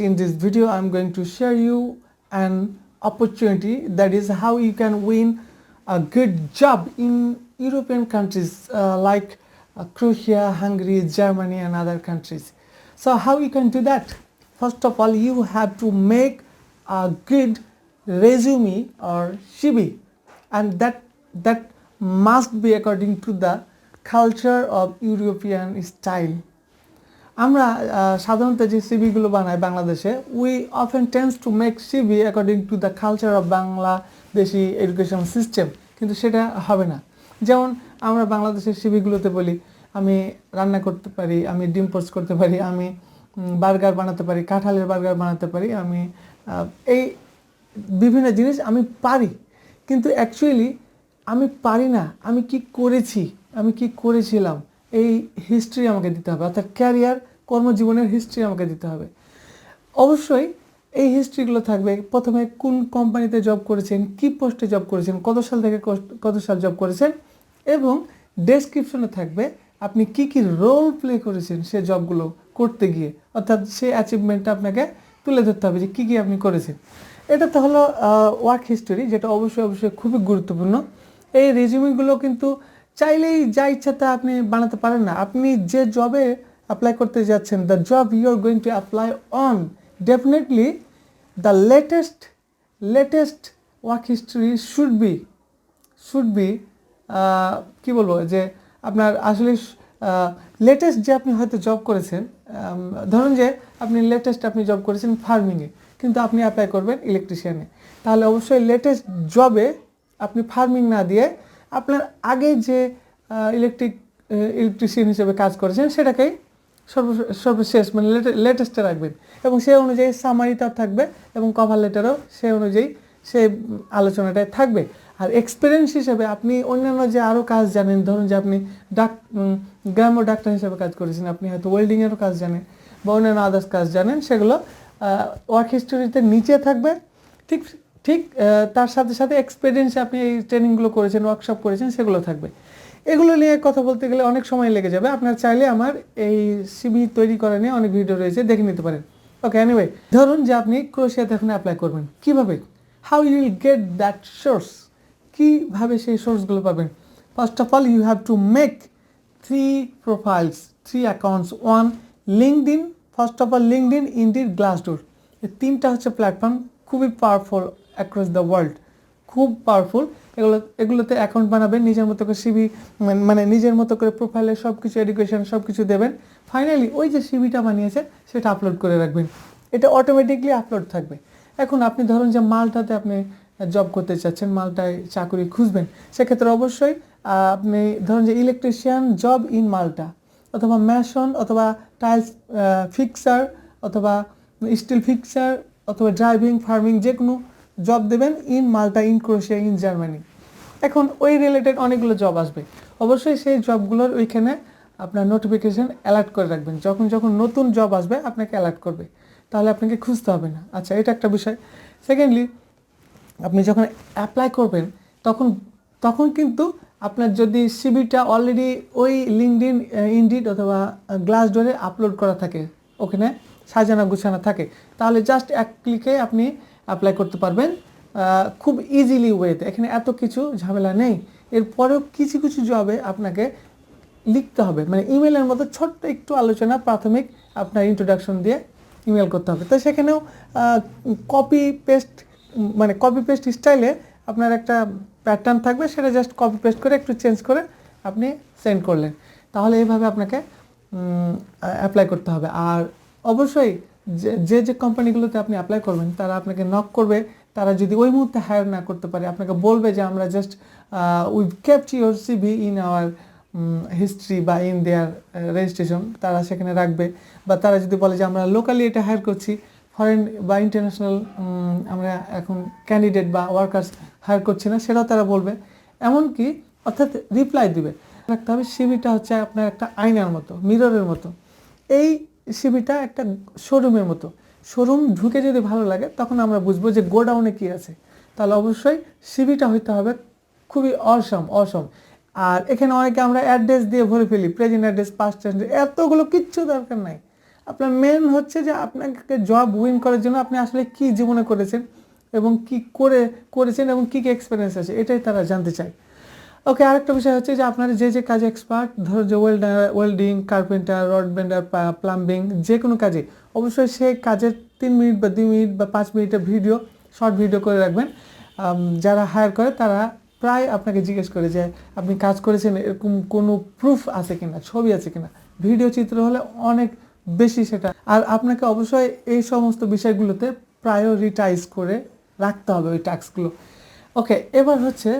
In this video, I'm going to share you an opportunity that is how you can win a good job in European countries uh, like uh, Croatia, Hungary, Germany, and other countries. So, how you can do that? First of all, you have to make a good resume or CV, and that that must be according to the culture of European style. আমরা সাধারণত যে সিভিগুলো বানাই বাংলাদেশে we often tends to make CV according to the culture of Bangladeshi education system কিন্তু সেটা হবে না। যেমন আমরা বাংলাদেশের সিভিগুলোতে বলি, আমি রান্না করতে পারি, আমি ডিম পোস্ট করতে পারি, আমি বার্গার বানাতে পারি, কাঁঠালের বার্গার বানাতে পারি, আমি এই বিভিন্ন জিনিস আমি পারি। কিন্তু অ্যাকচুয়ালি আমি পারি না, আমি কি করেছি, আমি কি করেছিলাম? এই হিস্ট্রি আমাকে দিতে হবে, অর্থাৎ ক্যারিয়ার কর্মজীবনের হিস্ট্রি আমাকে দিতে হবে। অবশ্যই এই হিস্ট্রিগুলো থাকবে। প্রথমে কোন কোম্পানিতে জব করেছেন, কি পোস্টে জব করেছেন, কত সাল থেকে কত- সাল জব করেছেন এবং ডেসক্রিপশনে থাকবে আপনি কি কি রোল প্লে করেছেন সে জবগুলো করতে গিয়ে। অর্থাৎ সেই অ্যাচিভমেন্টটা আপনাকে তুলে ধরতে হবে যে কী কী আপনি করেছেন। এটা তো হলো ওয়ার্ক হিস্টোরি যেটা অবশ্যই অবশ্যই খুবই গুরুত্বপূর্ণ। এই রেজিউমিগুলো কিন্তু চাইলেই যা ইচ্ছা তা আপনি বানাতে পারেন না। আপনি যে জবে অ্যাপ্লাই করতে যাচ্ছেন the job you are going to apply on definitely the latest latest work history should be should be কি বলব যে আপনার আসলে লেটেস্ট যে আপনি হয়তো জব করেছেন ধরুন যে আপনি লেটেস্ট আপনি জব করেছেন ফার্মিংয়ে কিন্তু আপনি অ্যাপ্লাই করবেন ইলেকট্রিশিয়ানে তাহলে অবশ্যই লেটেস্ট জবে আপনি ফার্মিং না দিয়ে আপনার আগে যে ইলেকট্রিক ইলেকট্রিশিয়ান হিসেবে কাজ করেছেন, সেটাকেই সর্ব, সর্বশেষ মানে লেটেস্টে রাখবেন। এবং সেই অনুযায়ী সামারিটাও থাকবে এবং কভার লেটারও সেই অনুযায়ী সে আলোচনাটায় থাকবে। আর এক্সপিরিয়েন্স হিসেবে আপনি অন্যান্য যে আরও কাজ জানেন, ধরুন যে আপনি ডাক গ্রাম্য ডাক্তার হিসেবে কাজ করেছেন, আপনি হয়তো ওয়েল্ডিংয়েরও কাজ জানেন বা অন্যান্য আদার্স কাজ জানেন, সেগুলো ওয়ার্ক হিস্টোরিতে নিচে থাকবে। ঠিক ঠিক তার সাথে সাথে এক্সপিরিয়েন্সে আপনি এই ট্রেনিংগুলো করেছেন ওয়ার্কশপ করেছেন, সেগুলো থাকবে। এগুলো নিয়ে কথা বলতে গেলে অনেক সময় লেগে যাবে। আপনার চাইলে আমার এই সিবি তৈরি করা নিয়ে অনেক ভিডিও রয়েছে, দেখে নিতে পারেন। ওকে এনিওয়ে ধরুন যে আপনি ক্রোশিয়াতে এখন অ্যাপ্লাই করবেন। কীভাবে? How you will get that source কীভাবে সেই সোর্সগুলো পাবেন? First of all you have to make three profiles three accounts one LinkedIn first of all LinkedIn ইন্ডির Glassdoor তিনটা হচ্ছে প্ল্যাটফর্ম খুবই পাওয়ারফুল অ্যাক্রস দ্য ওয়ার্ল্ড খুব পাওয়ারফুল এগুলো, এগুলোতে অ্যাকাউন্ট বানাবেন, নিজের মতো করে সিবি মানে নিজের মতো করে প্রোফাইলে সব কিছু এডুকেশন সব কিছু দেবেন। ফাইনালি ওই যে সিবিটা বানিয়েছে সেটা আপলোড করে রাখবেন। এটা অটোমেটিকলি আপলোড থাকবে। এখন আপনি ধরুন যে মালটাতে আপনি জব করতে চাচ্ছেন, মালটায় চাকরি খুঁজবেন, সেক্ষেত্রে অবশ্যই আপনি ধরুন যে ইলেকট্রিশিয়ান জব ইন মালটা অথবা ম্যাশন অথবা টাইলস ফিক্সার অথবা স্টিল ফিক্সার অথবা ড্রাইভিং ফার্মিং যে কোনো জব দেবেন in Malta in Croatia in Germany এখন ওই রিলেটেড অনেকগুলো জব আসবে। অবশ্যই সেই জবগুলোর ওইখানে আপনার নোটিফিকেশন অ্যালার্ট করে রাখবেন। যখন যখন নতুন জব আসবে, আপনাকে অ্যালার্ট করবে। তাহলে আপনাকে খুঁজতে হবে না। আচ্ছা এটা একটা বিষয়। সেকেন্ডলি আপনি যখন অ্যাপ্লাই করবেন, তখন তখন কিন্তু আপনার যদি সিবিটা অলরেডি ওই লিঙ্কডিন ইনডিড অথবা গ্লাস ডোরে আপলোড করা থাকে, ওখানে সাজানো গুছানো থাকে, তাহলে জাস্ট এক ক্লিকে আপনি অ্যাপ্লাই করতে পারবেন খুব ইজিলি ওয়েতে এখানে এত কিছু ঝামেলা নেই। এরপরেও কিছু কিছু জবে আপনাকে লিখতে হবে। মানে ইমেলের মতো ছোট্ট একটু আলোচনা, প্রাথমিক আপনার ইন্ট্রোডাকশন দিয়ে ইমেল করতে হবে। তো সেখানেও কপি পেস্ট মানে কপি পেস্ট স্টাইলে আপনার একটা প্যাটার্ন থাকবে, সেটা জাস্ট কপি পেস্ট করে একটু চেঞ্জ করে আপনি সেন্ড করলেন। তাহলে এইভাবে আপনাকে অ্যাপ্লাই করতে হবে। আর অবশ্যই যে যে কোম্পানিগুলোতে আপনি অ্যাপ্লাই করবেন, তারা আপনাকে নক করবে। তারা যদি ওই মুহূর্তে হায়ার না করতে পারে, আপনাকে বলবে যে, আমরা just we kept your CV in our history বা ইন দেয়ার রেজিস্ট্রেশন তারা সেখানে রাখবে। বা তারা যদি বলে যে, আমরা লোকালি এটা হায়ার করছি ফরেন বা ইন্টারন্যাশনাল আমরা এখন ক্যান্ডিডেট বা ওয়ার্কার্স হায়ার করছি না, সেটাও তারা বলবে। এমনকি অর্থাৎ রিপ্লাই দিবে। রাখতে হবে সিবিটা হচ্ছে আপনার একটা আয়নার মতো মিররের মতো। এই সিবিটা একটা শোরুমের মতো। শোরুম ঢুকে যদি ভালো লাগে, তখন আমরা বুঝব যে গোডাউনে কী আছে। তাহলে অবশ্যই সিবিটা হইতে হবে খুবই অসম অসম। আর এখানে অনেকে আমরা অ্যাড্রেস দিয়ে ভরে ফেলি প্রেজেন্ট অ্যাড্রেস পাস্ট অ্যাড্রেস এতগুলো কিচ্ছু দরকার নাই। আপনার মেন হচ্ছে যে আপনাকে জব উইন করার জন্য আপনি আসলে কি জীবনে করেছেন এবং কি করে করেছেন এবং কী কী এক্সপিরিয়েন্স আছে, এটাই তারা জানতে চায়। ওকে আরেকটা বিষয় হচ্ছে যে আপনারা যে যে কাজে এক্সপার্ট ধরো যে welder welding carpenter rod bender plumbing যে কোনো কাজে, অবশ্যই সেই কাজের তিন মিনিট বা দুই মিনিট বা পাঁচ মিনিটের ভিডিও শর্ট ভিডিও করে রাখবেন। যারা হায়ার করে, তারা প্রায় আপনাকে জিজ্ঞেস করে যে, আপনি কাজ করেছেন, এরকম কোনো প্রুফ আছে কিনা, ছবি আছে কিনা? ভিডিও চিত্র হলে অনেক বেশি সেটা। আর আপনাকে অবশ্যই এই সমস্ত বিষয়গুলোতে প্রায়োরিটাইজ করে রাখতে হবে ওই টাস্কগুলো ওকে এবার হচ্ছে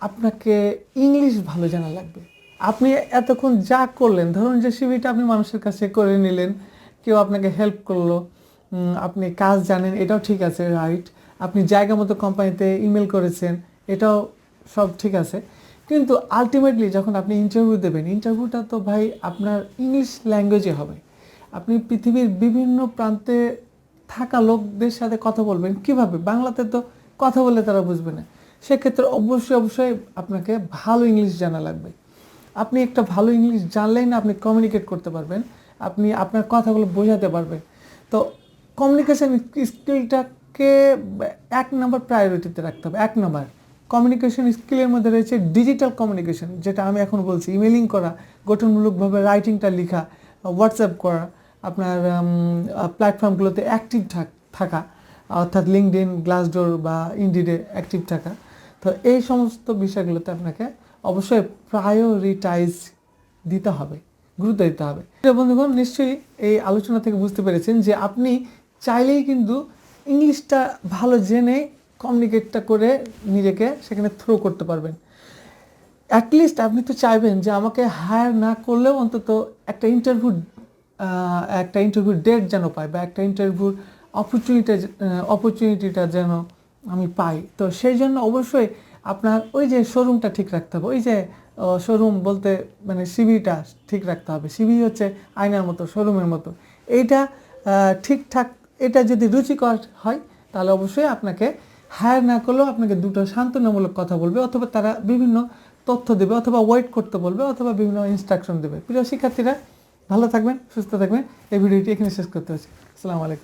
আপনাকে ইংলিশ ভালো জানা লাগবে। আপনি এতক্ষণ যা করলেন, ধরুন যে সিভিটা আপনি মানুষের কাছে করে নিলেন, কেউ আপনাকে হেল্প করল আপনি কাজ জানেন, এটাও ঠিক আছে রাইট আপনি জায়গা মতো কোম্পানিতে ইমেল করেছেন, এটাও সব ঠিক আছে। কিন্তু আলটিমেটলি যখন আপনি ইন্টারভিউ দেবেন ইন্টারভিউটা তো ভাই আপনার ইংলিশ ল্যাঙ্গুয়েজে হবে। আপনি পৃথিবীর বিভিন্ন প্রান্তে থাকা লোকদের সাথে কথা বলবেন। কীভাবে? বাংলাতে তো কথা বলে তারা বুঝবে না। সেক্ষেত্রে অবশ্যই অবশ্যই আপনাকে ভালো ইংলিশ জানা লাগবে। আপনি একটা ভালো ইংলিশ জানলেই না আপনি কমিউনিকেট করতে পারবেন। আপনি আপনার কথাগুলো বোঝাতে পারবেন। তো কমিউনিকেশন স্কিলটাকে এক নম্বর প্রায়োরিটিতে রাখতে হবে। এক নম্বর কমিউনিকেশন স্কিলের মধ্যে রয়েছে ডিজিটাল কমিউনিকেশন যেটা আমি এখন বলছি। ইমেলিং করা, গঠনমূলকভাবে রাইটিংটা লেখা হোয়াটসঅ্যাপ করা, আপনার প্ল্যাটফর্মগুলোতে অ্যাক্টিভ থাকা অর্থাৎ লিঙ্কডিন গ্লাসডোর বা ইন্ডিডে অ্যাক্টিভ থাকা। তো এই সমস্ত বিষয়গুলোতে আপনাকে অবশ্যই প্রায়োরিটাইজ দিতে হবে, গুরুত্ব দিতে হবে। বন্ধুগণ, নিশ্চয়ই এই আলোচনা থেকে বুঝতে পেরেছেন যে আপনি চাইলেই কিন্তু ইংলিশটা ভালো জেনে কমিউনিকেটটা করে নিজেকে সেখানে থ্রো করতে পারবেন। অ্যাটলিস্ট আপনি তো চাইবেন যে আমাকে হায়ার না করলেও অন্তত একটা ইন্টারভিউ একটা ইন্টারভিউ ডেট যেন পায় বা একটা ইন্টারভিউর অপরচুনিটি অপরচুনিটিটা যেন আমি পাই। তো সেই জন্য অবশ্যই আপনার ওই যে শোরুমটা ঠিক রাখতে হবে। ওই যে শোরুম বলতে মানে সিবিটা ঠিক রাখতে হবে। সিবি হচ্ছে আয়নার মতো শোরুমের মতো। এইটা ঠিকঠাক, এটা যদি রুচিকর হয়, তাহলে অবশ্যই আপনাকে হায়ার না করলেও আপনাকে দুটো সান্ত্বনামূলক কথা বলবে, অথবা তারা বিভিন্ন তথ্য দেবে, অথবা ওয়েট করতে বলবে, অথবা বিভিন্ন ইনস্ট্রাকশন দেবে। প্রিয় শিক্ষার্থীরা, ভালো থাকবেন, সুস্থ থাকবেন। এই ভিডিওটি এখানে শেষ করতে হচ্ছে আসসালামু আলাইকুম।